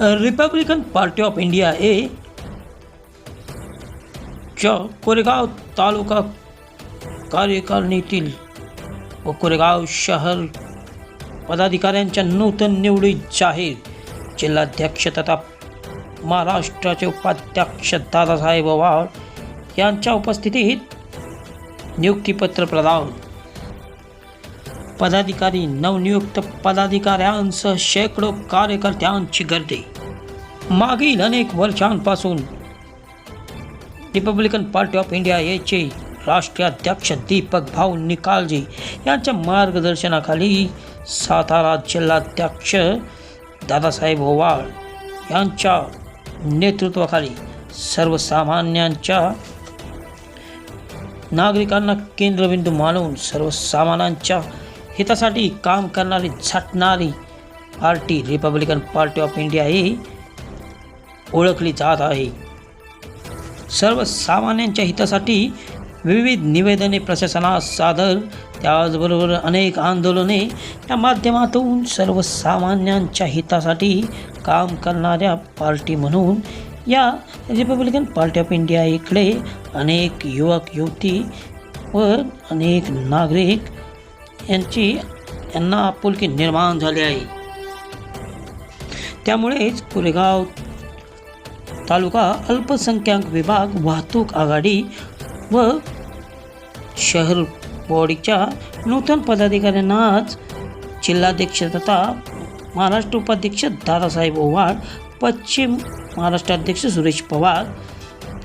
Republican party of India A च्या कोरेगाव तालुका कार्यकारिणीतील व कोरेगाव शहर पदाधिकाऱ्यांच्या नूतन निवडी जाहीर. जिल्हाध्यक्ष तथा महाराष्ट्राचे उपाध्यक्ष दादासाहेब वाळ यांच्या उपस्थितीत नियुक्तीपत्र प्रदान पदाधिकारी नवनियुक्त पदाधिकाऱ्यांसह शेकडो कार्यकर्त्यांची गर्दी. मागील अनेक वर्षांपासून रिपब्लिकन पार्टी ऑफ इंडिया याचे राष्ट्रीय अध्यक्ष दीपक भाऊ निकालजी यांच्या मार्गदर्शनाखाली सातारा जिल्हाध्यक्ष दादासाहेब ओवाळ यांच्या नेतृत्वाखाली सर्वसामान्यांच्या नागरिकांना केंद्रबिंदू मानून सर्वसामान्यांच्या हितासाठी काम करणारी झटणारी party Republican party of India ही ओळखली जात आहे. सर्वसामान्यांच्या हितासाठी विविध निवेदने प्रशासनास सादर. त्याचबरोबर अनेक आंदोलने. या माध्यमातून सर्वसामान्यांच्या हितासाठी काम करणाऱ्या पार्टी म्हणून या रिपब्लिकन पार्टी ऑफ इंडिया इकडे अनेक युवक युवती व अनेक नागरिक यांची यांना आपुलकी निर्माण झाली आहे. त्यामुळेच कोरेगाव तालुका अल्पसंख्याक विभाग वाहतूक आघाडी व शहर बॉडीच्या नूतन पदाधिकाऱ्यांना आज जिल्हाध्यक्ष तथा महाराष्ट्र उपाध्यक्ष दादासाहेब ओवाड पश्चिम महाराष्ट्राध्यक्ष सुरेश पवार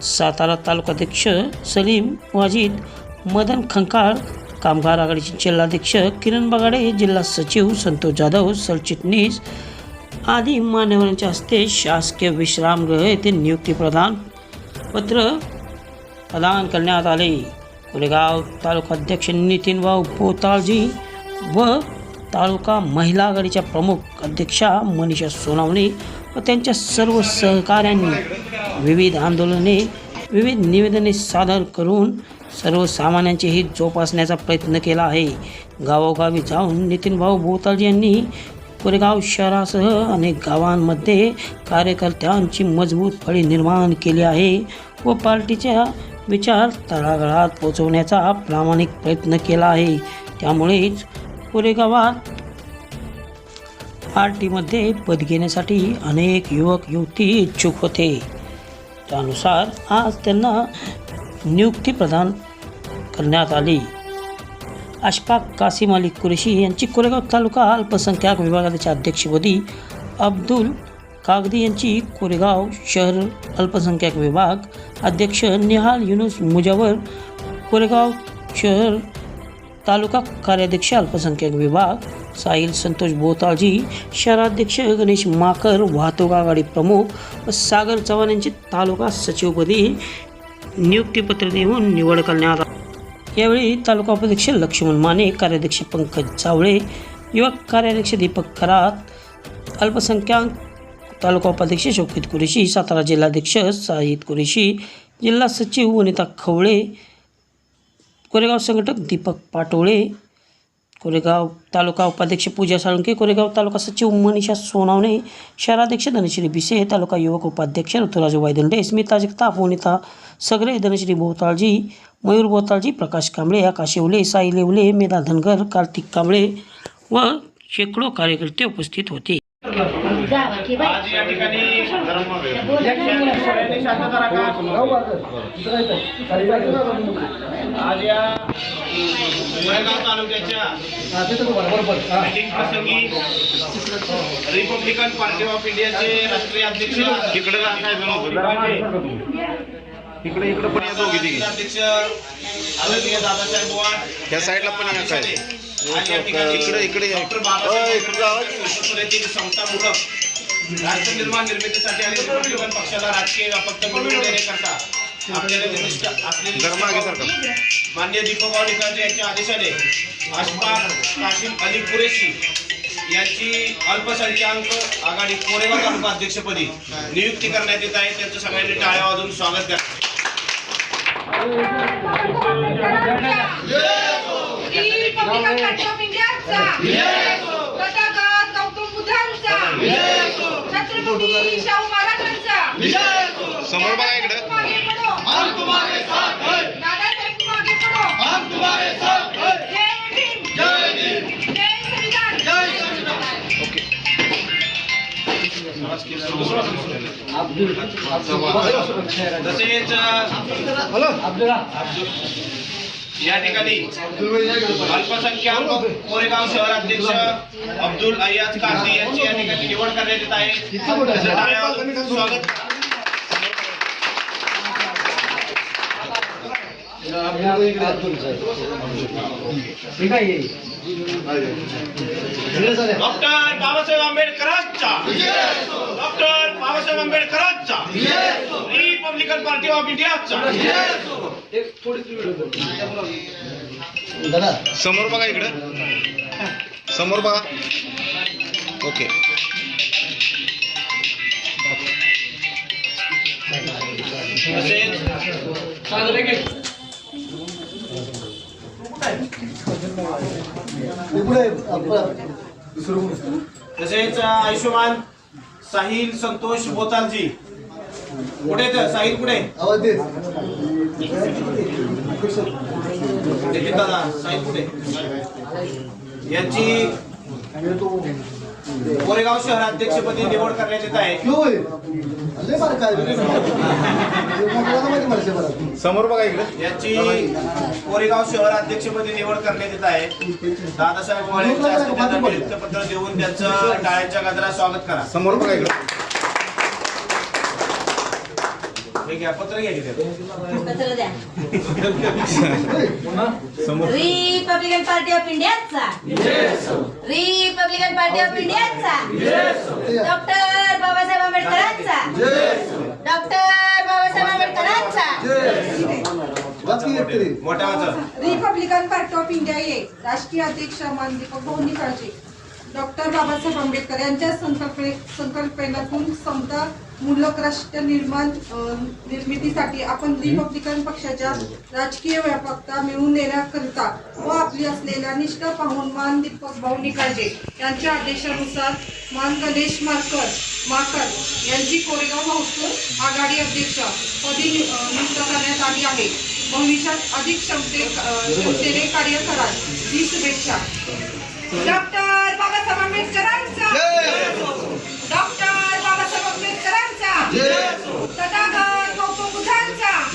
सातारा तालुकाध्यक्ष सलीम वाजिद मदन खंकाळ कामगार आघाडीचे जिल्हाध्यक्ष किरण बगाडे जिल्हा सचिव संतोष जाधव सरचिटणीस आदी मान्यवरांच्या हस्ते शासकीय विश्रामगृह येथे नियुक्ती प्रदान पत्र प्रदान करण्यात आले. कोरेगाव तालुकाध्यक्ष नितीन भाऊ पोताळजी व तालुका महिला आघाडीच्या प्रमुख अध्यक्षा मनीषा सोनावणे व त्यांच्या सर्व सहकाऱ्यांनी विविध आंदोलने विविध निवेदने सादर करून सर्वसामान्यांचे हित जोपासण्याचा प्रयत्न केला आहे. गावोगावी जाऊन नितीनभाऊ भोताळजी यांनी कोरेगाव शहरासह अनेक गावांमध्ये कार्यकर्त्यांची मजबूत फळी निर्माण केली आहे व पार्टीच्या विचार तळागाळात पोचवण्याचा प्रामाणिक प्रयत्न केला आहे. त्यामुळेच कोरेगावात पार्टीमध्ये पद घेण्यासाठी अनेक युवक युवती इच्छुक होते. त्यानुसार आज त्यांना नियुक्ती प्रदान करण्यात आली. अशफाक कासिम अली कुरेशी यांची कोरेगाव तालुका अल्पसंख्याक विभागाच्या अध्यक्षपदी अब्दुल कागदी यांची कोरेगाव शहर अल्पसंख्याक विभाग अध्यक्ष निहाल युनुस मुजावर कोरेगाव शहर तालुका कार्याध्यक्ष अल्पसंख्याक विभाग साहिल संतोष बोताळजी शहराध्यक्ष गणेश माकर वाहतूक आघाडी प्रमुख व सागर चव्हाण यांची तालुका सचिवपदी नियुक्तीपत्र देऊन निवड करण्यात आली. यावेळी तालुका उपाध्यक्ष लक्ष्मण माने कार्याध्यक्ष पंकज जावळे युवक कार्याध्यक्ष दीपक खरात अल्पसंख्याक तालुका उपाध्यक्ष शौकित कुरेशी सातारा जिल्हाध्यक्ष साहिद कुरेशी जिल्हा सचिव वनिता खवळे कोरेगाव संघटक दीपक पाटोळे कोरेगाव तालुका उपाध्यक्ष पूजा साळुंके कोरेगाव तालुका सचिव मनीषा सोनावणे शहराध्यक्ष धनश्री बिसे तालुका युवक उपाध्यक्ष ऋतुराज वायदंडे स्मिता जगताप वनिता सगळे धनश्री भोवताळजी मयूर भोवताळजी प्रकाश कांबळे आकाश येवले साई लेवले मेधा धनगर कार्तिक कांबळे व शेकडो कार्यकर्ते उपस्थित होते. आज या ठिकाणी. आज या तालुक्याच्या प्रसंगी रिपब्लिकन पार्टी ऑफ इंडियाचे राष्ट्रीय अध्यक्ष तिकडे इकडे इकडे पण या दोघी तिघी. अध्यक्ष आदरणीय दादासाहेब त्या साईडला पण या काय आणि या ठिकाणी इकडे इकडे. डॉक्टर बाबासाहेब. आंबेडकर राष्ट्र निर्माण निर्मितीसाठी आणि रिपब्लिकन पक्षाला राजकीय मिळवून देण्याकरता आपल्याला असलेली. मान्य दीपक वाडेकर यांच्या आदेशाने अशफाक काशिम अली कुरेशी यांची अल्पसंख्याक आघाडी कोरेगाव तालुका अध्यक्षपदी नियुक्ती करण्यात येत आहे त्यांचं सगळ्यांनी टाळ्या वाजवून स्वागत करा समोर बघा इकडं. मागे पडो. दादासाहेब या ठिकाणी अल्पसंख्याक कोरेगाव शहराध्यक्ष अब्दुल अय्याज काझी यांची या ठिकाणी निवड करण्यात येत आहे. स्वागत डॉक्टर बाबासाहेब आंबेडकरांचा डॉक्टर बाबासाहेब आंबेडकरांचा रिपब्लिकन पार्टी ऑफ इंडियाचा समोर बघा इकडं. समोर बघा. ओके. तसेच आयुष्यमान साहिल संतोष बोतालजी. कुठे तर साहिल कुठे? दादा साहिल कुठे? यांची कोरेगाव शहराध्यक्षपदी निवड करण्यात येत आहे. समोर बघा इकडं यांची कोरेगाव शहराध्यक्षपदी निवड करण्यात येत आहे. दादासाहेब वाळेंच्या हस्ते त्यांना नियुक्त पत्र देऊन त्यांचं टाळ्यांच्या गजरात स्वागत करा. समोर बघा इकडं. हे घ्या पत्र घ्या की ते. पत्र द्या. समोर. रिपब्लिकन पार्टी ऑफ इंडियाचा रिपब्लिकन पार्टी ऑफ इंडियाचा डॉक्टर बाबासाहेब आंबेडकरांचा. डॉक्टर बाबासाहेब आंबेडकरांचा. रिपब्लिकन पार्टी ऑफ इंडिया ये राष्ट्रीय अध्यक्ष मान दीपक निकाळजे डॉक्टर बाबासाहेब आंबेडकर यांच्या संकल्पने संकल्पनेतून समता मूलक राष्ट्र निर्माण निर्मितीसाठी आपण रिपब्लिकन पक्षाच्या राजकीय व्यापकता मिळवून देण्याकरिता व आपली असलेल्या निष्ठा पाहून मान दीपक भाऊ निकाळजे यांच्या आदेशानुसार मान गणेश मारकर माकर यांची कोरेगाव हाऊसफुल आघाडी अध्यक्ष पदी नियुक्त करण्यात आली आहे. भविष्यात अधिक क्षमते क्षमतेने कार्य कराल ही शुभेच्छा. डॉक्टर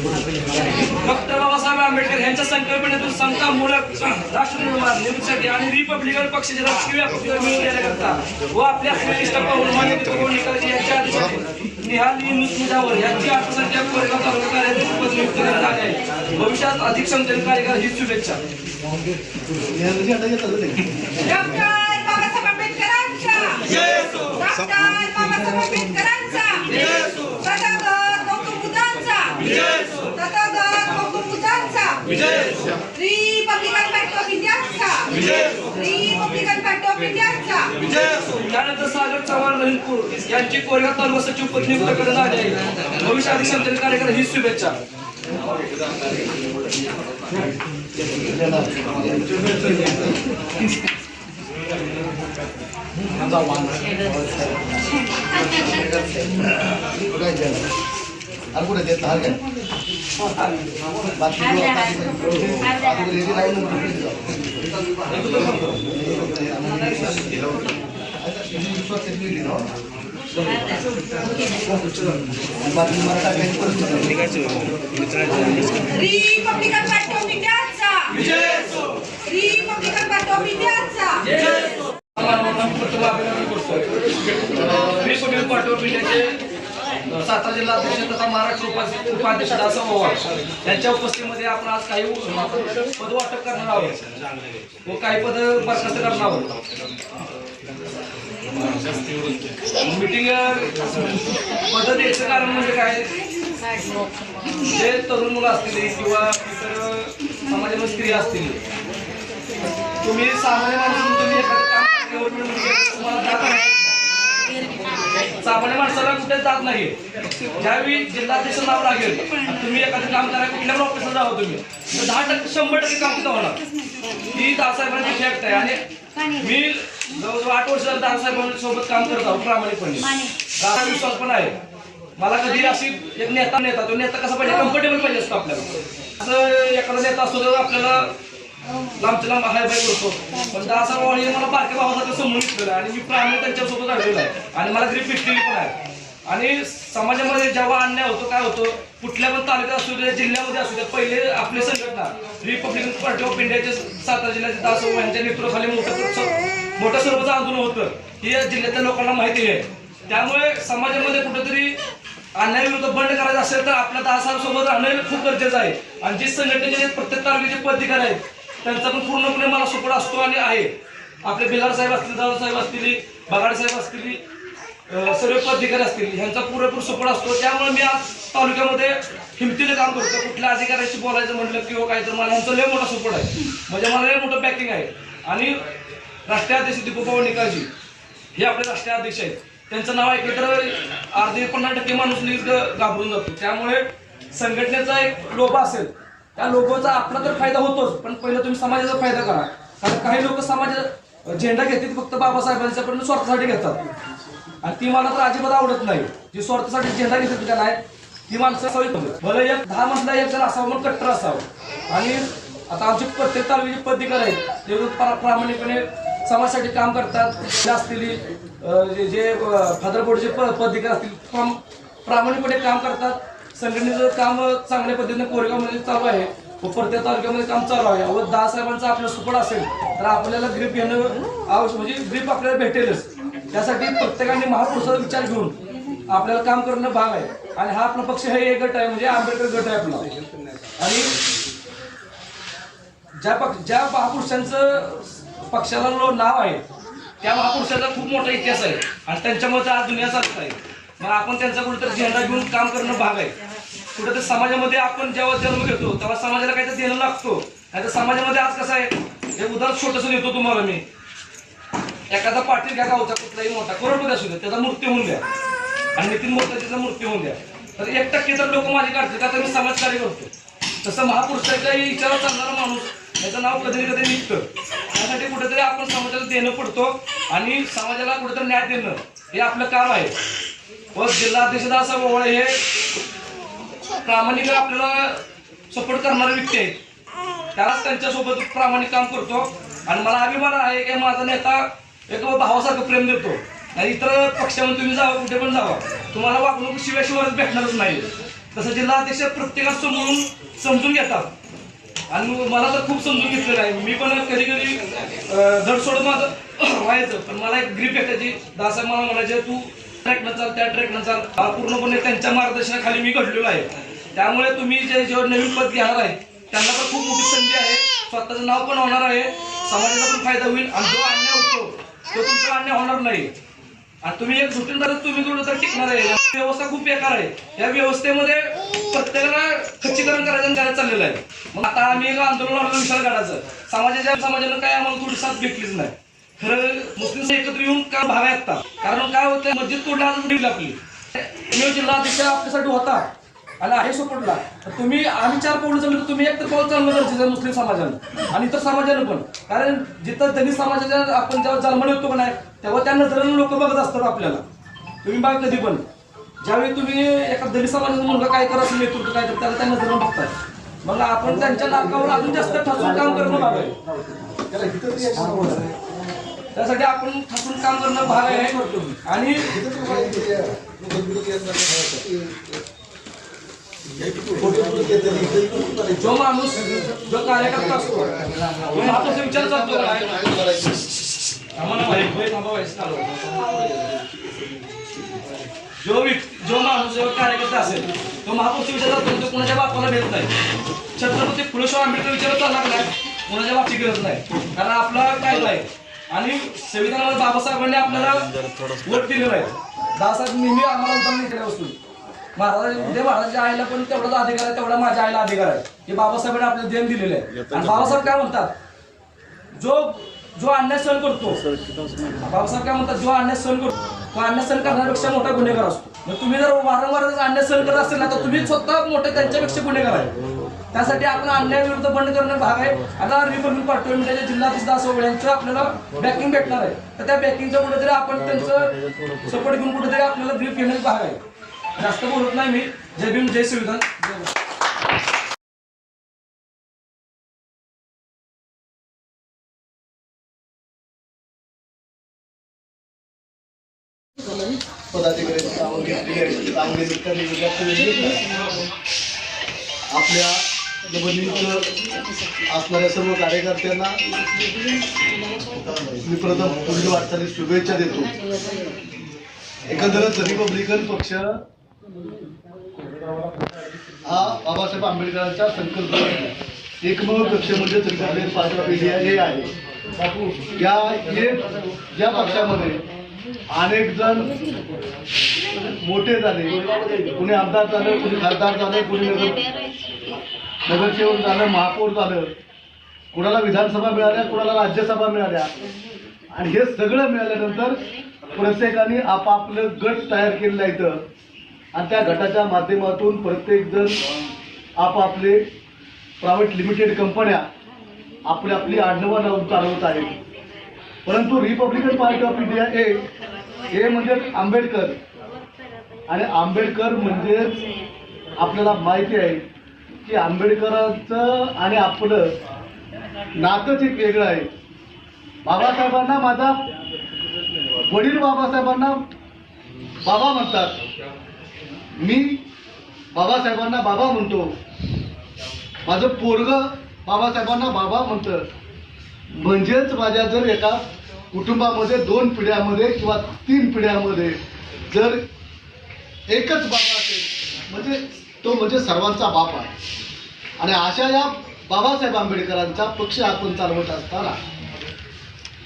डॉक्टर बाबासाहेब आंबेडकर यांच्या संकल्पनेतून समतामूलक राष्ट्र निर्माण निर्मितीसाठी आणि रिपब्लिकन पक्षाचे राजकीय मिळवून देण्याकरता व आपल्या श्रेष्ठ पाहून मान्य करून निकालाची यांच्या आदेशाने निहाली नुसमुजावर यांची अल्पसंख्याक कोरेगाव तालुका कार्यालय पद नियुक्त करण्यात आले आहे. भविष्यात अधिक क्षमतेने कार्य करा ही शुभेच्छा डॉक्टर बाबासाहेब आंबेडकरांचा डॉक्टर बाबासाहेब आंबेडकरांचा तथागत गौतम बुद्धांचा तथागत गौतम बुद्धांचा Republican party of Republican party of त्यानंतर सागर चव्हाण रहितपूर यांची कोरेगाव तालुका सचिव पद नियुक्त करण्यात आले आहे भविष्यात अधिक क्षमतेने कार्य करा ही शुभेच्छा रिपब्लिकन पार्टी ऑफ इंडियाचा रिपब्लिकन पार्टी ऑफ इंडियाचा रिपब्लिकन पार्टी ऑफ इंडियाचे सातारा जिल्हा अध्यक्ष तथा महाराष्ट्र उपाध्य- उपाध्यक्ष दासा पवार यांच्या उपस्थितीमध्ये आपण आज काही पद वाटप करणार आहोत. व काही पद बरखास्त करणार आहोत. मिटिंग पद द्यायचं कारण म्हणजे काय? जे तरुण मुलं असतील किंवा इतर समाज स्त्री असतील तुम्ही सामान्य माणूस तुम्ही एखादं काम गव्हर्नमेंट तुम्हाला जात आहे सामान्य माणसाला कुठेच जात नाही ज्यावेळी जिल्हाध्यक्ष नाव लागेल तुम्ही एखादं काम करा कुठल्या पण ऑफिसला जावं तुम्ही. तर दहा टक्के शंभर टक्के काम तिथं होणार. ही दासाहेबांची फॅक्ट आहे. आणि मी जवळजवळ आठ वर्ष झालं दासाहेबांसोबत काम करत आहोत प्रामाणिकपणे. दादा विश्वास पण आहे. मला कधी अशी एक नेता नेता तो नेता कसा पाहिजे? कम्फर्टेबल पाहिजे असतो आपल्याला. असं एखादा नेता असतो तर आपल्याला लांबच्या लांब हाय बाय करतो पण दासा वाणी मला बारक्या भावासारखं समजून घेतलेलं आहे. आणि मी प्राणी त्यांच्यासोबत राहिलेलो आहे. आणि मला ग्रीप भेटलेली पण आहे. आणि समाजामध्ये जेव्हा अन्याय होतो काय होतो कुठल्या पण तालुक्यात असू दे जिल्ह्यामध्ये असू दे पहिले आपली संघटना रिपब्लिकन पार्टी ऑफ इंडियाचे सातारा जिल्ह्याचे दास यांच्या नेतृत्वाखाली मोठं मोठं स्वरूपाचं आंदोलन होतं. हे या जिल्ह्यातल्या लोकांना माहिती आहे. त्यामुळे समाजामध्ये कुठेतरी अन्याय विरुद्ध बंड करायचं असेल तर आपल्या दासांसोबत राहणं खूप गरजेचं आहे. आणि जी संघटनेचे प्रत्येक तालुक्याचे पदाधिकारी आहेत त्यांचा पण पूर्णपणे मला सपोर्ट असतो आणि आहे. आपले बिलार साहेब असतील दादा साहेब असतील बगाड साहेब असतील सर्व पदाधिकारी असतील ह्यांचा पुरेपूर सपोर्ट असतो. त्यामुळे मी आज तालुक्यामध्ये हिमतीने काम करतो कुठल्या अधिकाऱ्याशी बोलायचं म्हटलं किंवा काय तर मला ह्यांचा लय मोठा सपोर्ट आहे. म्हणजे मला लय मोठं पॅकिंग आहे. आणि राष्ट्रीय अध्यक्ष दीपक निकालजी हे आपले राष्ट्रीय अध्यक्ष आहेत. त्यांचं नाव ऐकलं तर अर्धे पन्नास टक्के माणूस घाबरून जातो. त्यामुळे संघटनेचा एक लोभ असेल. त्या लोगोचा आपला तर फायदा होतोच पण पहिलं तुम्ही समाजाचा फायदा करा. कारण काही लोक समाजाचा झेंडा घेतात फक्त बाबासाहेबांच्या पण स्वार्थासाठी घेतात. आणि ती मला तर अजिबात आवडत नाही. जी स्वार्थासाठी झेंडा घेतात का नाही ती माणसं सवय भले एक दहा मधला एक जण असावं मग कट्टर असावं. आणि आता आमचे प्रत्येक तालुक्याचे पदाधिकारी आहेत ते प्रामाणिकपणे समाजासाठी काम करतात. जे असतील जे- जे फादर बोर्डचे प- असतील प्रामाणिकपणे काम करतात. संघटनेचं काम चांगल्या पद्धतीने कोरेगावमध्ये चालू आहे व प्रत्येक तालुक्यामध्ये काम चालू आहे. व दहा साहेबांचा आपला सुपड असेल तर आपल्याला ग्रीप घेणं आवश्यक म्हणजे ग्रीप आपल्याला भेटेलच. त्यासाठी प्रत्येकाने महापुरुषाचा विचार घेऊन आपल्याला काम करणं भाग आहे. आणि हा आपला पक्ष हे एक गट आहे म्हणजे आंबेडकर गट आहे आपला. आणि ज्या पक्ष ज्या महापुरुषांचं पक्षाला नाव आहे त्या महापुरुषाचा खूप मोठा इतिहास आहे. आणि त्यांच्यामध्ये आज दुनिया चालत आहे. मग आपण त्यांचा कुठेतरी झेंडा घेऊन काम करणं भाग आहे. कुठेतरी समाजामध्ये आपण जेव्हा जन्म घेतो तेव्हा समाजाला काहीतरी देणं लागतो. नाही तर समाजामध्ये आज कसं आहे हे उदाहरण छोटस देतो तुम्हाला मी. एखादा पाटील घ्या गावचा कुठलाही मोठा करोडपती असू द्या त्याचा मृत्यू होऊन द्या. आणि नितीन मोर्चाचा मृत्यू होऊन द्या. तर एक टक्के तर लोक माझी काढते का तर मी समाजकार्य करतो. तसं महापुरुषाच्याही विचारात चालणारा माणूस याचं नाव कधी कधी निघतं. त्यासाठी कुठेतरी आपण समाजाला देणं पडतो आणि समाजाला कुठेतरी न्याय देणं हे आपलं काम आहे. व जिल्हा अध्यक्ष असा ओवळे हे प्रामाणिक आपल्याला सपोर्ट करणारे व्यक्ती आहेत. त्यालाच त्यांच्यासोबत प्रामाणिक काम करतो. आणि मला अभिमान आहे की माझा नेता एक भावासारखं प्रेम देतो. आणि इतर पक्षामध्ये तुम्ही जावं कुठे पण जावा. तुम्हाला वागणूक शिवाय भेटणारच नाही. तसं जिल्हा अध्यक्ष समजून समजून घेतात. आणि मला तर खूप समजून घेतलेलं आहे. मी पण कधी कधी धड सोडून माझं व्हायचं. पण मला एक ग्रीप भेटायची दासा मला म्हणायचे तू ट्रॅकनं चाल त्या ट्रॅकनं चाल हा पूर्णपणे त्यांच्या मार्गदर्शनाखाली मी घडलेलो आहे. त्यामुळे तुम्ही जे जेव्हा नवीन पद घेणार आहे त्यांना पण खूप मोठी संधी आहे. स्वतःचं नाव पण होणार आहे. समाजाचा पण फायदा होईल. आणि जो अन्याय होतो तो तुमचा अन्याय होणार नाही. आणि तुम्ही एक झुटीनदारच तुम्ही जोडलं तर टिकणार आहे. व्यवस्था खूप बेकार आहे. या व्यवस्थेमध्ये प्रत्येकाला खच्चीकरण करायचं करायला चाललेलं आहे. मग आता आम्ही एक आंदोलन विचार विशाल काढायचं समाजाच्या समाजानं काय आम्हाला थोडी साथ भेटलीच नाही. खरं मुस्लिम एकत्र येऊन का भागा येतात कारण काय होतं मस्जिद तोडला आपली. मी हो जिल्हा अध्यक्ष आपल्यासाठी होता. आणि आहे सपोर्टला तर तुम्ही आम्ही चार पाऊल जमले तर तुम्ही एक तर पाऊल चालणं गरजेचं मुस्लिम समाजानं. आणि इतर समाजानं पण. कारण जिथं धनी समाजाच्या आपण जेव्हा जन्माला येतो का नाही तेव्हा त्या नजरेनं लोक बघत असतात आपल्याला. तुम्ही बघा कधी पण. ज्यावेळी तुम्ही एका दलित समाजाचा मुलगा काय करा असेल नेतृत्व काय तर त्याला त्या नजरेनं बघतात. मग आपण त्यांच्या नाकावर अजून जास्त ठसून काम करणं भाग आहे. त्यासाठी आपण ठसून काम करणं भाग आहे. आणि जो माणूस जो कार्यकर्ता असतो तो विचार चालतो आम्हाला माहीत जो व्यक्ती जो माणूस जो कार्यकर्ता असेल तो महापुरुष विचार करतो तो कोणाच्या बापाला भेट नाही. छत्रपती फुलेश्वर आंबेडकर विचार चालणार नाही? कोणाच्या बापची गरज नाही. कारण आपला काय नाही आणि संविधानामध्ये बाबासाहेबांनी आपल्याला वोट दिलेला आहे. दादासाहेब नेहमी आम्हाला उदाहरण इकडे असतो महाराज उद्या महाराजाच्या आईला पण तेवढाच अधिकार आहे तेवढा माझ्या आईला अधिकार आहे. हे बाबासाहेबांनी आपल्याला देण दिलेलं आहे. आणि बाबासाहेब काय म्हणतात? जो जो अन्याय सहन करतो बाबासाहेब काय म्हणतात? जो अन्याय सहन करतो तो अन्याय सहन करण्यापेक्षा मोठा गुन्हेगार असतो. मग तुम्ही जर वारंवार अन्याय सहन करत असेल ना तर तुम्ही स्वतः मोठे त्यांच्यापेक्षा गुन्हेगार आहे. त्यासाठी आपण अन्याय विरुद्ध बंड करणं भाग आहे. आता रिपब्लिक पार्टी इंडियाच्या जिल्हाधीश दासोबळे यांचं आपल्याला बॅकिंग भेटणार आहे. तर त्या बॅकिंगचं कुठेतरी आपण त्यांचं सपोर्ट घेऊन कुठेतरी आपल्याला ब्रीफ घेण्याचा भाग आहे. जास्त बोलत नाही मी. जय भीम जय संविधान जय पदाधिकारी आपल्या असणाऱ्या सर्व कार्यकर्त्यांना मी प्रथम पुढील वाटचाली शुभेच्छा देतो. एकंदरच रिपब्लिकन पक्ष हा बाबासाहेब आंबेडकरांचा संकल्प एकमेव पक्ष म्हणजे रिपब्लिकन पार्टी ऑफ इंडिया हे आहे. या हे या पक्षामध्ये अनेक जण मोठे झाले. कुणी आमदार झाले कुणी खासदार झाले कुणी नगरसेवक झालं महापौर झालं कुणाला विधानसभा मिळाल्या कुणाला राज्यसभा मिळाल्या. आणि हे सगळं मिळाल्यानंतर प्रत्येकाने आपापलं गट तयार केलेलं आहे इथं. आणि त्या गटाच्या माध्यमातून प्रत्येकजण आपापले प्रायव्हेट लिमिटेड कंपन्या आपली आपली आडनवं लावून चालवत आहेत. परंतु रिपब्लिकन पार्टी ऑफ इंडिया हे हे म्हणजे आंबेडकर. आणि आंबेडकर म्हणजेच आपल्याला माहिती आहे की आंबेडकरांचं आणि आपलं नातंच एक वेगळं आहे. बाबासाहेबांना माझा वडील बाबासाहेबांना बाबा म्हणतात. मी बाबासाहेबांना बाबा म्हणतो. माझं पोरग बाबासाहेबांना बाबा म्हणतं. म्हणजेच माझ्या जर एका कुटुंबामध्ये दोन पिढ्यामध्ये किंवा तीन पिढ्यामध्ये जर एकच बाबा असेल म्हणजे तो म्हणजे सर्वांचा बाप आहे. आणि अशा या बाबासाहेब आंबेडकरांचा पक्ष आपण चालवत असताना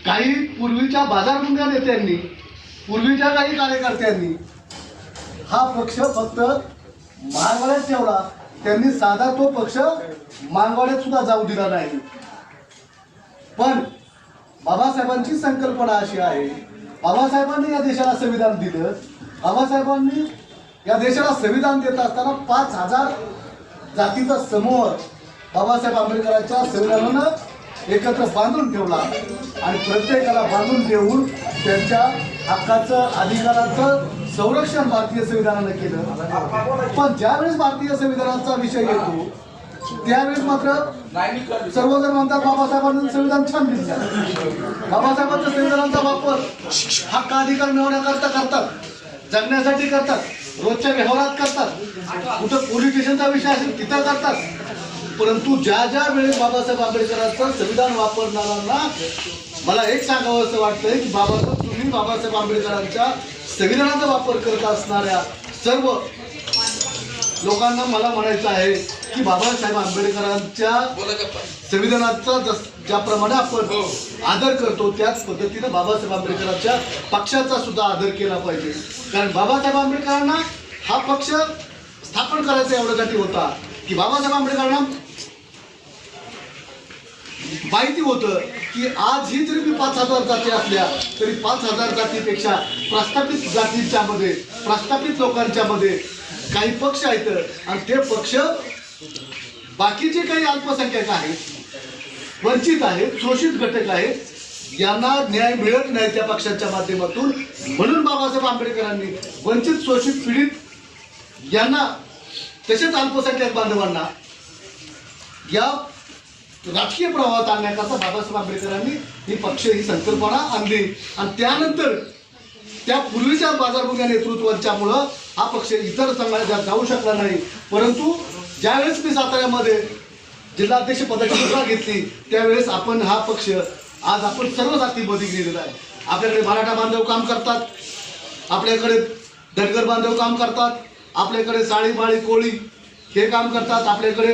काही पूर्वीच्या बाजारमुंड्या नेत्यांनी पूर्वीच्या काही कार्यकर्त्यांनी हा पक्ष फक्त मारवाड्यात ठेवला. त्यांनी साधा तो पक्ष मानवाड्यात सुद्धा जाऊ दिला नाही. पण बाबासाहेबांची संकल्पना अशी आहे. बाबासाहेबांनी या देशाला संविधान दिलं. बाबासाहेबांनी या देशाला संविधान देत असताना पाच हजार जातीचा समूह बाबासाहेब आंबेडकरांच्या संविधानानं एकत्र बांधून ठेवला आणि प्रत्येकाला बांधून ठेवून त्यांच्या हक्काचं अधिकाराचं संरक्षण भारतीय संविधानानं केलं. पण ज्यावेळेस भारतीय संविधानाचा विषय येतो त्यावेळेस मात्र सर्वजण म्हणतात बाबासाहेबांचं संविधान छान दिसलं बाबासाहेबांच्या संविधानाचा वापर हक्क अधिकार मिळवण्याकरता करतात. जगण्यासाठी करतात. रोजच्या व्यवहारात करतात. कुठं पोलीस स्टेशनचा विषय असेल तिथं करतात. परंतु ज्या ज्या वेळेस बाबासाहेब आंबेडकरांचं संविधान वापरणाऱ्यांना मला एक सांगावं असं वाटतंय की बाबासाहेब तुम्ही बाबासाहेब आंबेडकरांच्या संविधानाचा वापर करत असणाऱ्या सर्व लोकांना मला म्हणायचं आहे की बाबासाहेब आंबेडकरांच्या संविधानाचा जस ज्याप्रमाणे आपण आदर करतो त्याच पद्धतीनं बाबासाहेब आंबेडकरांच्या पक्षाचा सुद्धा आदर केला पाहिजे. कारण बाबासाहेब आंबेडकरांना हा पक्ष स्थापन करायचा एवढ्यासाठी होता की बाबासाहेब आंबेडकरांना माहिती होतं की आज ही जरी मी पाच हजार जाती असल्या तरी पाच हजार जातीपेक्षा प्रस्थापित जातींच्या मध्ये प्रस्थापित लोकांच्या मध्ये काही पक्ष आहेत. आणि ते पक्ष बाकीचे काही अल्पसंख्याक आहेत वंचित आहेत शोषित घटक आहेत यांना न्याय मिळत नाही त्या पक्षांच्या माध्यमातून. म्हणून बाबासाहेब आंबेडकरांनी वंचित शोषित पीडित यांना तसेच अल्पसंख्याक बांधवांना या राजकीय प्रवाहात आणण्याकरता बाबासाहेब आंबेडकरांनी ही पक्ष ही संकल्पना आणली. आणि त्यानंतर त्या पूर्वीच्या बाजारभूम्या नेतृत्वाच्यामुळं हा पक्ष इतर समाजात जाऊ शकला नाही. परंतु ज्यावेळेस मी साताऱ्यामध्ये जिल्हाध्यक्ष पदाची मुद्रा घेतली त्यावेळेस आपण हा पक्ष आज आपण सर्व जातीमध्ये गेलेला आहे. आपल्याकडे मराठा बांधव काम करतात आपल्याकडे धनगर बांधव काम करतात आपल्याकडे साळी माळी कोळी हे काम करतात आपल्याकडे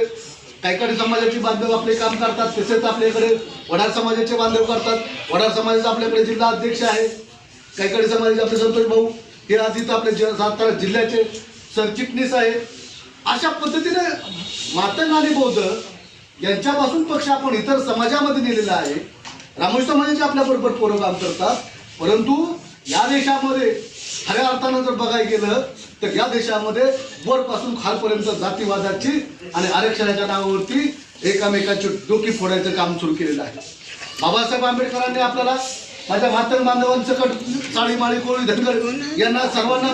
काहीकडे समाजाचे बांधव आपले काम करतात तसेच आपल्याकडे वडार समाजाचे बांधव करतात. वडार समाजाचा आपल्याकडे जिल्हा अध्यक्ष आहे. काहीकडे समाजाचे आपले संतोष भाऊ हे आज इथं आपले सातारा जिल्ह्याचे सरचिटणीस आहेत. अशा पद्धतीने मातंग आणि बौद्ध यांच्यापासून पक्ष आपण इतर समाजामध्ये नेलेला आहे. रामोजी समाजाचे आपल्याबरोबर पोरं काम करतात. परंतु या देशामध्ये खऱ्या अर्थानं जर बघायला गेलं तर या देशामध्ये वरपासून खालपर्यंत जातीवादाची आणि आरक्षणाच्या नावावरती एकामेकाची डोकी फोडायचं काम सुरू केलेलं आहे. बाबासाहेब आंबेडकरांनी आपल्याला माझ्या मातंग बांधवांचं कट चाळीमाळी कोळी धनगर यांना सर्वांना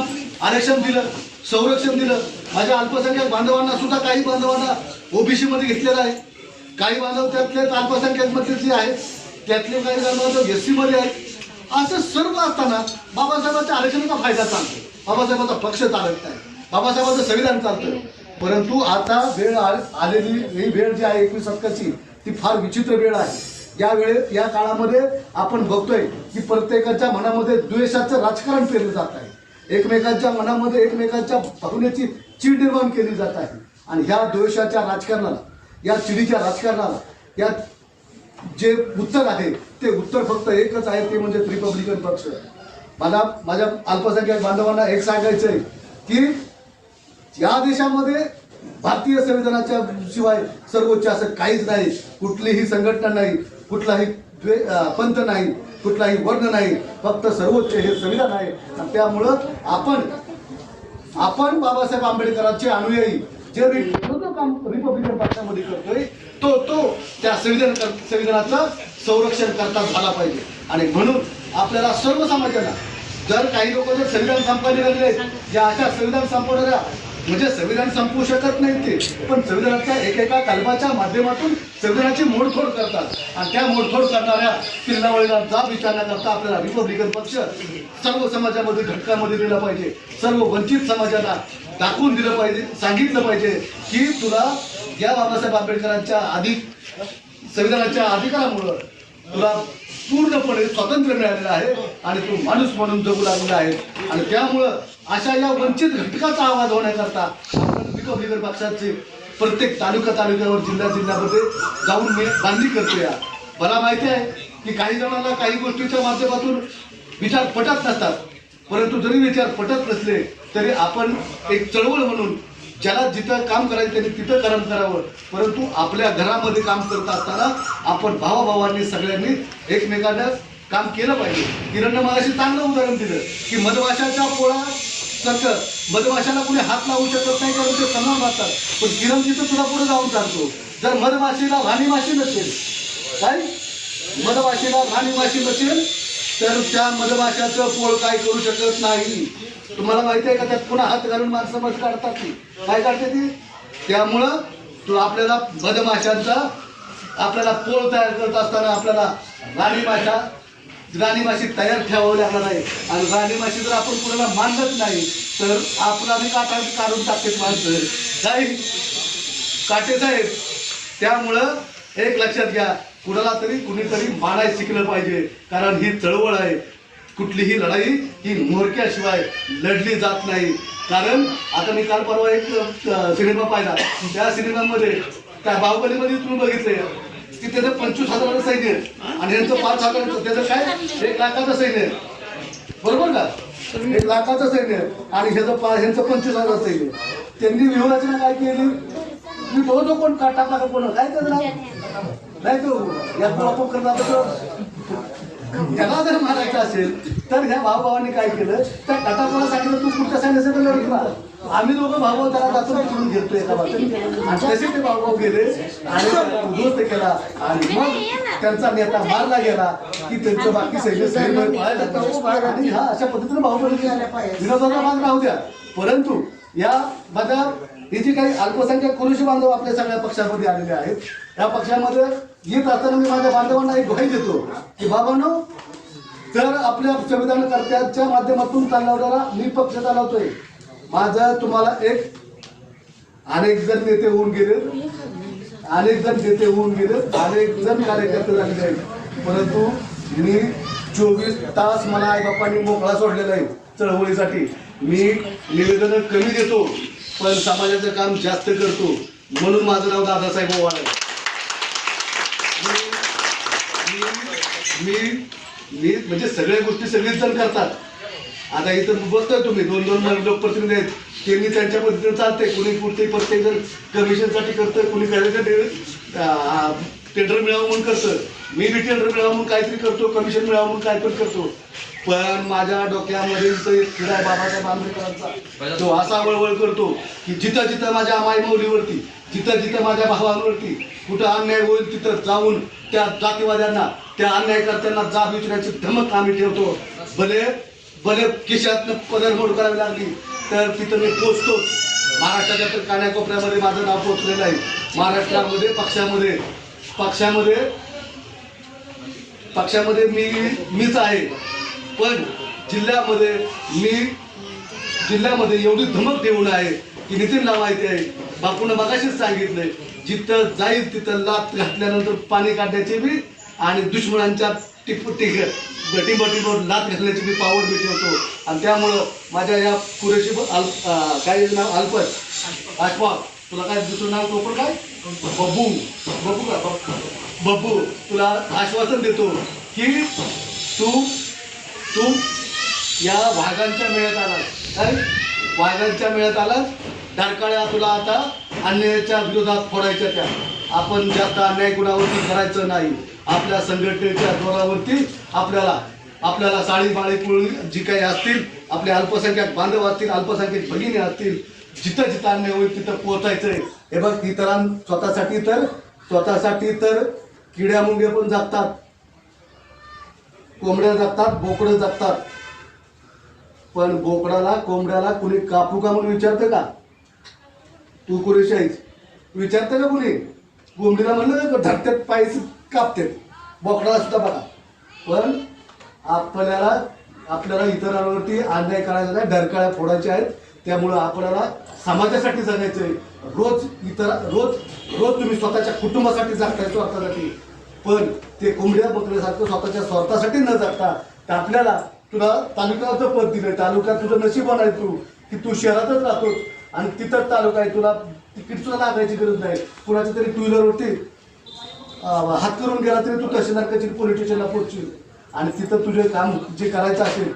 आरक्षण दिलं संरक्षण दिलं. माझ्या अल्पसंख्याक बांधवांना सुद्धा काही बांधवांना ओबीसीमध्ये घेतलेलं आहे. काही बांधव त्यातले अल्पसंख्याकमधले जे आहेत त्यातले काही बांधव एस सीमध्ये आहेत. असं सर्व असताना बाबासाहेबांच्या आरक्षणाचा फायदा चालतो बाबासाहेबांचा पक्ष चालत नाही. बाबासाहेबांचं संविधान चालतं परंतु आता वेळ आलेली ही वेळ जी आहे एकवीस शतकाची ती फार विचित्र वेळ आहे. या वेळेत या काळामध्ये आपण बघतोय की प्रत्येकाच्या मनामध्ये द्वेषाचं राजकारण पेरलं जात आहे. एकमेकांच्या मनामध्ये एकमेकांच्या भावनेची चीड निर्माण केली जात आहे. आणि ह्या द्वेषाच्या राजकारणाला या चिडीच्या राजकारणाला या जे उत्तर आहे ते उत्तर फक्त एकच आहे ते म्हणजे रिपब्लिकन पक्ष. मला माझ्या अल्पसंख्याक बांधवांना एक सांगायचं आहे की या देशामध्ये भारतीय संविधानाच्या शिवाय सर्वोच्च असं काहीच नाही कुठलीही संघटना नाही कुठलाही द्वे- पंथ नाही कुठलाही वर्ण नाही फक्त सर्वोच्च हे संविधान आहे. आणि त्यामुळं आपण आपण बाबासाहेब आंबेडकरांचे अनुयायी जे काम रिपब्लिकन पक्षामध्ये करतोय तो तो त्या संविधान संविधानाचं संरक्षण करता झाला पाहिजे. आणि म्हणून आपल्याला सर्व समाजाला जर काही लोक जर संविधान संपवले लागले आहेत, ज्या अशा संविधान संपवणाऱ्या म्हणजे संविधान संपवू शकत नाही ते. पण संविधानाच्या एकेका कलमाच्या माध्यमातून संविधानाची मोडतोड करतात. आणि त्या मोडतोड करणाऱ्या किल्लावळीला जाब विचारण्याकरता आपल्याला रिपब्लिकन पक्ष सर्व समाजामध्ये घटकामध्ये दिला पाहिजे. सर्व वंचित समाजाला दाखवून दिलं पाहिजे सांगितलं पाहिजे की तुला या बाबासाहेब आंबेडकरांच्या अधिक संविधानाच्या अधिकारामुळं तुला पूर्णपणे स्वातंत्र्य मिळालेलं आहे आणि तो माणूस म्हणून जगू लागलेला आहे. आणि त्यामुळं अशा या वंचित घटकाचा आवाज होण्याकरता आपण रिपब्लिकन पक्षाचे प्रत्येक तालुका तालुक्यावर जिल्हा जिल्ह्यामध्ये जाऊन मी बांधणी करतो या मला माहिती आहे की काही जणांना काही गोष्टीच्या माध्यमातून विचार पटत नसतात. परंतु जरी विचार पटत नसले तरी आपण एक चळवळ म्हणून ज्याला जिथं काम करायचं त्यांनी तिथं काम करावं. परंतु आपल्या घरामध्ये काम करत असताना आपण भावाभावांनी सगळ्यांनी एकमेकांना काम केलं पाहिजे. किरणनं मगाशी चांगलं उदाहरण दिलं की मधमाशाच्या पोळा सारखं मधमाशाला कुणी हात लावू शकत नाही कारण ते म्हणजे समान राहतात पण किरण तिथं तुला पुढे जाऊन चालतो. जर मधमाशीला राणी माशी नसेल काय? मधमाशीला राणी माशी नसेल तर त्या मधमाशाचं पोळ काय करू शकत नाही. तुम्हाला माहिती आहे का त्यात पुन्हा हात घालून माणसं मध काढतात ती. काय काढते ती? त्यामुळं तू आपल्याला मधमाशांचा आपल्याला पोळ तयार करत असताना आपल्याला राणी माशा राणी माशी तयार ठेवावं लागणार आहे. आणि राणी माशी जर आपण कुणाला मानत नाही तर आपला मी काटा काढून टाकते माणसं काही काटे साहेब त्यामुळं एक लक्षात घ्या. कुणाला तरी कुणीतरी मानाय शिकलं पाहिजे. कारण ही चळवळ आहे. कुठलीही लढाई ही मोरक्याशिवाय लढली जात नाही. कारण आता मी काल परवा एक सिनेमा पाहिला. त्या सिनेमामध्ये त्या बाहुबलीमध्ये तुम्ही बघितले. की त्याचं पंचवीस हजाराचं सैन्य आणि यांचं पाच हजाराचं त्याचं काय? एक लाखाचं सैन्य बरोबर का? एक लाखाचं सैन्य आणि ह्याचं पा ह्यांचं पंचवीस हजार सैन्य त्यांनी व्यूहरचना काय केली? मी तो कोण का टाकला का कोण काय करणार? नाही तो या कोण करणार याला जर मारायचं असेल तर ह्या भाऊभावांनी काय केलं? त्या काटाकोला सांगितलं तू पुढच्या सांगितलं लढत आम्ही दोघं भाऊ त्याला जातो करून घेतो एका बाजूने. आणि तसे ते भाऊ गेले आणि त्याला उद्ध्वस्त केला. आणि मग त्यांचा नेता मारला गेला की त्यांचं बाकी सैन्य सैन्य हा अशा पद्धतीने बाहुबली विरोधाचा भाग राहू द्या. परंतु या माझ्या हे जे काही अल्पसंख्याक पुरुष बांधव आपल्या सगळ्या पक्षामध्ये आलेले आहेत या पक्षामध्ये येत असताना मी माझ्या बांधवांना एक ग्वाही देतो की बाबांनो तर आपल्या संविधानकर्त्यांच्या माध्यमातून चालवणारा मी पक्ष चालवतोय माझं तुम्हाला एक अनेक जण नेते होऊन गेले अनेक जण नेते होऊन गेले अनेक जण कार्यकर्ते झालेले आहेत परंतु मी चोवीस तास मला आई बाप्पांनी मोकळा सोडलेला आहे चळवळीसाठी. मी निवेदन कमी देतो पण समाजाचं काम जास्त करतो म्हणून माझं नाव दादासाहेब ओवाळ. आहे मी मी म्हणजे सगळ्या गोष्टी सगळेच जण करतात. आता इथं बघतोय तुम्ही दोन दोन लोकप्रतिनिधी आहेत. त्यांनी त्यांच्या पद्धतीने चालते कुणी कुठे प्रत्येक जण कमिशनसाठी करतं कुणी करायचं टेंडर मिळावं म्हणून करतं मी बी टेंडर मिळावं म्हणून काहीतरी करतो कमिशन मिळावं म्हणून काहीतरी करतो. पण माझ्या डोक्यामध्ये किडा बाबासाहेब आंबेडकरांचा तो असा वळवळ करतो की जिथं जिथं माझ्या माई मौलीवरती जिथं जिथं माझ्या भावांवरती कुठं अन्याय होईल तिथं जाऊन त्या जातीवाद्यांना त्या अन्यायकर्त्यांना जाब विचारायची धमक आम्ही ठेवतो. भले भले खिशातनं पदर मोड करावी लागली तर तिथं मी पोचतोच महाराष्ट्राच्या तर कानाकोपऱ्यामध्ये माझं नाव पोचलेलं आहे. महाराष्ट्रामध्ये पक्षामध्ये पक्षामध्ये पक्षामध्ये मी मीच आहे. पण जिल्ह्यामध्ये मी जिल्ह्यामध्ये एवढी धमक देऊन आहे की नितीनला माहिती आहे बापून मगाशीच सांगितलंय. जिथं जाईल तिथं लात घातल्यानंतर पाणी काढण्याची बी आणि दुश्मनांच्या टिप टिक टिंबटिंबवर लात घातल्याची मी पावर मी ठेवतो आणि त्यामुळं माझ्या या पुरेशी ब- अल काय नाव अल्पत आठवा तुला काय दुसरं नाव तो पण काय? बब्बू बब्बू का? बब- बब्बू तुला आश्वासन देतो की तू तू या वाघांच्या मेळ्यात आलास. काय? वाघांच्या मेळ्यात आलास? डारकाळ्या तुला आता अन्यायाच्या विरोधात फोडायच्या त्या. आपण जास्त अन्याय गुणावरती करायचं नाही. आपल्या संघटनेच्या जोरावरती आपल्याला आपल्याला साळी बाळी पुळी जी काही असतील आपले अल्पसंख्याक बांधव असतील अल्पसंख्याक भगिनी असतील जिथं जिथं अन्याय होईल तिथं पोहोचायचंय हे बघ इतरां स्वतःसाठी तर स्वतःसाठी तर किड्या मुंगे पण जगतात. कोंबड्या जगतात बोकडं जगतात पण बोकडाला कोंबड्याला कुणी कापू का म्हणून विचारतं का? तू कुरेशी आहेस? विचारतं का कुणी? कोंबडीला म्हणलं का धरत्यात पायस कापतात बोकडाला सुद्धा बघा. पण आपल्याला आपल्याला इतरांवरती अन्याय करायचा नाही डरकाळ्या फोडायच्या आहेत. त्यामुळं आपल्याला समाजासाठी जगायचं आहे रोज इतर रोज रोज तुम्ही स्वतःच्या कुटुंबासाठी जगताय स्वार्थासाठी पण ते कोंबड्या बकऱ्यासारखं स्वतःच्या स्वार्थासाठी न जगता तर आपल्याला तुला तालुक्याचं पद दिलं तालुक्यात तुझं नशीब आहे तू. की तू शहरातच राहतोस. आणि तिथंच तालुका आहे. तुला तिकीट सुद्धा लागायची गरज नाही. कुणाच्या तरी टू व्हीलरवरती हात करून गेला तरी तू तहसीलदार कचेरी पोलीस स्टेशनला पोहोचशील. आणि तिथं तुझे काम जे करायचं असेल